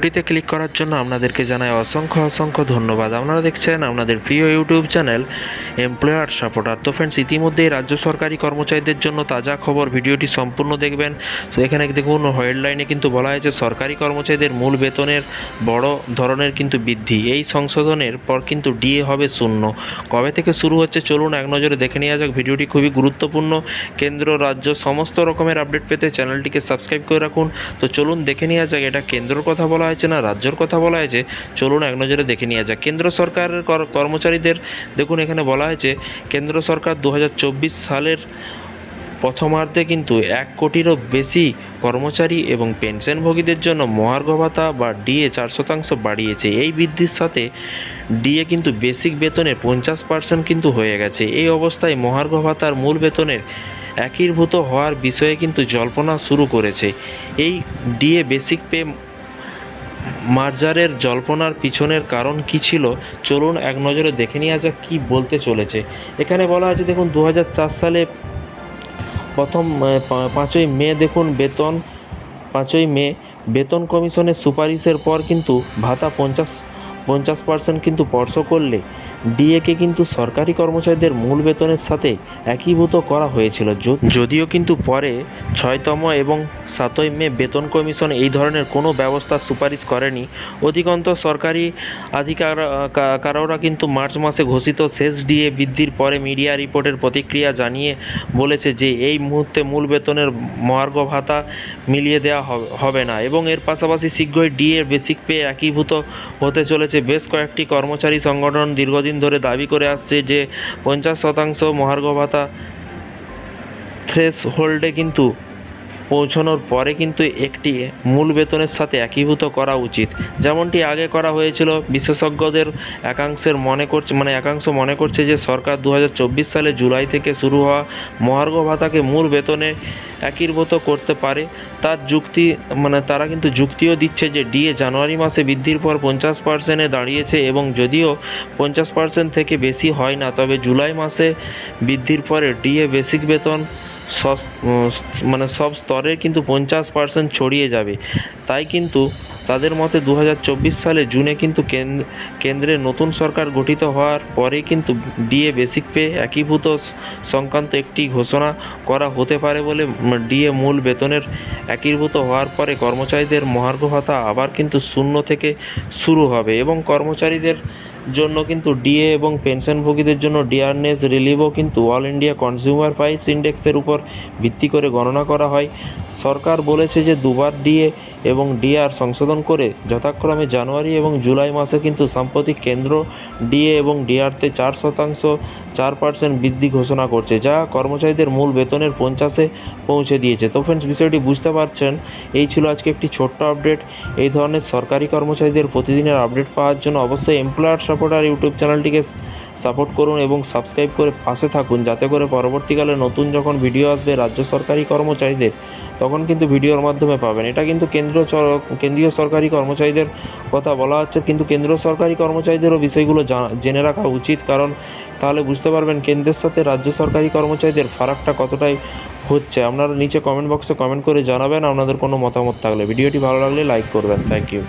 ভিডিওতে ক্লিক করার জন্য আপনাদেরকে জানাই অসংখ্য অসংখ্য ধন্যবাদ। আপনারা দেখছেন আপনাদের প্রিয় ইউটিউব চ্যানেল এমপ্লয়ার সাপোর্টার তো ফ্রেন্ডস ইতিমধ্যেই রাজ্য সরকারি কর্মচারীদের জন্য তাজা খবর, ভিডিওটি সম্পূর্ণ দেখবেন। তো এখানে দেখুন হেডলাইনে কিন্তু বলা হয়েছে, সরকারি কর্মচারীদের মূল বেতনের বড় ধরনের কিন্তু বৃদ্ধি। এই সংশোধনের পর কিন্তু ডিএ হবে শূন্য। কবে থেকে শুরু হচ্ছে, চলুন এক নজরে দেখে নেওয়া যাক। ভিডিওটি খুবই গুরুত্বপূর্ণ। কেন্দ্র, রাজ্য, সমস্ত রকমের আপডেট পেতে চ্যানেলটিকে সাবস্ক্রাইব করে রাখুন। তো চলুন দেখে নেওয়া যাক, এটা কেন্দ্রর কথা বলা হয়েছে না, রাজ্যর কথা বলা হয়েছে, চলুন এক নজরে দেখে নেওয়া যাক। কেন্দ্র সরকারের কর- কর্মচারীদের, দেখুন এখানে বলা হয়েছে, কেন্দ্র সরকার দু হাজার চব্বিশ সালের প্রথমার্ধে কিন্তু এক কোটিরও বেশি কর্মচারী এবং পেনশনভোগীদের জন্য মহার্ঘ ভাতা বা ডিএ চার শতাংশ বাড়িয়েছে। এই বৃদ্ধির সাথে ডিএ কিন্তু বেসিক বেতনের পঞ্চাশ পার্সেন্ট কিন্তু হয়ে গেছে। এই অবস্থায় মহার্ঘ ভাতার মূল বেতনের একীভূত হওয়ার বিষয়ে কিন্তু জল্পনা শুরু করেছে। এই ডিএ বেসিক পে মার্জারের জল্পনার পিছনের কারণ কি ছিল? চলুন এক নজরে দেখে নেওয়া যাক কী বলতে চলেছে। এখানে বলা আছে, দেখুন দু হাজার চার সালে প্রথম পাঁচই মে, দেখুন, বেতন, পাঁচই মে, বেতন কমিশনের সুপারিশের পর কিন্তু ভাতা পঞ্চাশ পঞ্চাশ পার্সেন্ট কিন্তু স্পর্শ করলে ডিএকে কিন্তু সরকারি কর্মচারীদের মূল বেতনের সাথে একীভূত করা হয়েছিল। যদিও কিন্তু পরে ছয়তম এবং সাতই মে বেতন কমিশন এই ধরনের কোনো ব্যবস্থার সুপারিশ করেনি। অধিকন্ত সরকারি আধিকারিকরা কিন্তু মার্চ মাসে ঘোষিত শেষ ডিএ বৃদ্ধির পরে মিডিয়া রিপোর্টের প্রতিক্রিয়া জানিয়ে বলেছে যে এই মুহূর্তে মূল বেতনের মহার্ঘ ভাতা মিলিয়ে দেওয়া হবে- হবে না এবং এর পাশাপাশি শীঘ্রই ডিএ বেসিক পে একীভূত হতে চলেছে। বেশ কয়েকটি কর্মচারী সংগঠন দীর্ঘদিন ধরে দাবি করে আসছে যে পঞ্চাশ শতাংশ মহার্ঘ ভাতা থ্রেস হোল্ডে কিন্তু পৌঁছানোর পরে কিন্তু একটি মূল বেতনের সাথে একীভূত করা উচিত। যেমনটি আগে করা হয়েছিল, বিশেষজ্ঞদের একাংশের মনে করছে মানে একাংশ মনে করছে যে সরকার দু হাজার চব্বিশ সালে জুলাই থেকে শুরু হওয়া মহার্ঘ ভাতাকে মূল বেতনে একীভূত করতে পারে। তার যুক্তি মানে তারা কিন্তু যুক্তিও দিচ্ছে যে ডিএ জানুয়ারি মাসে বৃদ্ধির পর পঞ্চাশ পার্সেন্টে দাঁড়িয়েছে এবং যদিও পঞ্চাশ পার্সেন্ট থেকে বেশি হয় না, তবে জুলাই মাসে বৃদ্ধির পরে ডিএ বেসিক বেতন মানে সব স্তরে কিন্তু পঞ্চাশ পার্সেন্ট ছড়িয়ে যাবে। তাই কিন্তু তাদের মতে দু হাজার চব্বিশ সালে জুনে কিন্তু কেন- কেন্দ্রে নতুন সরকার গঠিত হওয়ার পরে কিন্তু ডিএ বেসিক পে একীভূত সংক্রান্ত একটি ঘোষণা করা হতে পারে বলে ডিএ মূল বেতনের একীভূত হওয়ার পরে কর্মচারীদের মহার্ঘ ভাতা আবার কিন্তু শূন্য থেকে শুরু হবে এবং কর্মচারীদের জন্য কিন্তু ডিএ এবং পেনশনভোগীদের জন্য ডিআরনেস রিলিভও কিন্তু অল ইন্ডিয়া কনজিউমার প্রাইস ইন্ডেক্সের উপর ভিত্তি করে গণনা করা হয়। সরকার বলেছে যে দুবার ডিএ এবং ডিআর সংশোধন করে যথাক্রমে জানুয়ারি এবং জুলাই মাসে কিন্তু সাম্প্রতিক কেন্দ্র ডিএ এবং ডিআরতে চার শতাংশ, চার পার্সেন্ট বৃদ্ধি ঘোষণা করছে, যা কর্মচারীদের মূল বেতনের পঞ্চাশে পৌঁছে দিয়েছে। তো ফ্রেন্ডস বিষয়টি বুঝতে পারছেন, এই ছিল আজকে একটি ছোট্ট আপডেট এই ধরনের সরকারি কর্মচারীদের প্রতিদিনের আপডেট পাওয়ার জন্য অবশ্যই এমপ্লয়ার সাপোর্টার ইউটিউব চ্যানেলটিকে সাপোর্ট করুন এবং সাবস্ক্রাইব করে পাশে থাকুন, যাতে করে পরবর্তীকালে নতুন যখন ভিডিও আসবে রাজ্য সরকারি কর্মচারীদের, তখন কিন্তু ভিডিওর মাধ্যমে পাবেন। এটা কিন্তু কেন্দ্র কেন্দ্রীয় সরকারি কর্মচারীদের কথা বলা হচ্ছে, কিন্তু কেন্দ্র সরকারি কর্মচারীদেরও বিষয়গুলো জেনে রাখা উচিত, কারণ তাহলে বুঝতে পারবেন কেন্দ্রের সাথে রাজ্য সরকারি কর্মচারীদের ফারাকটা কতটাই হচ্ছে। আপনারা নিচে কমেন্ট বক্সে কমেন্ট করে জানাবেন, আপনাদের কোনো মতামত থাকলে। ভিডিওটি ভালো লাগলে লাইক করবেন। Thank you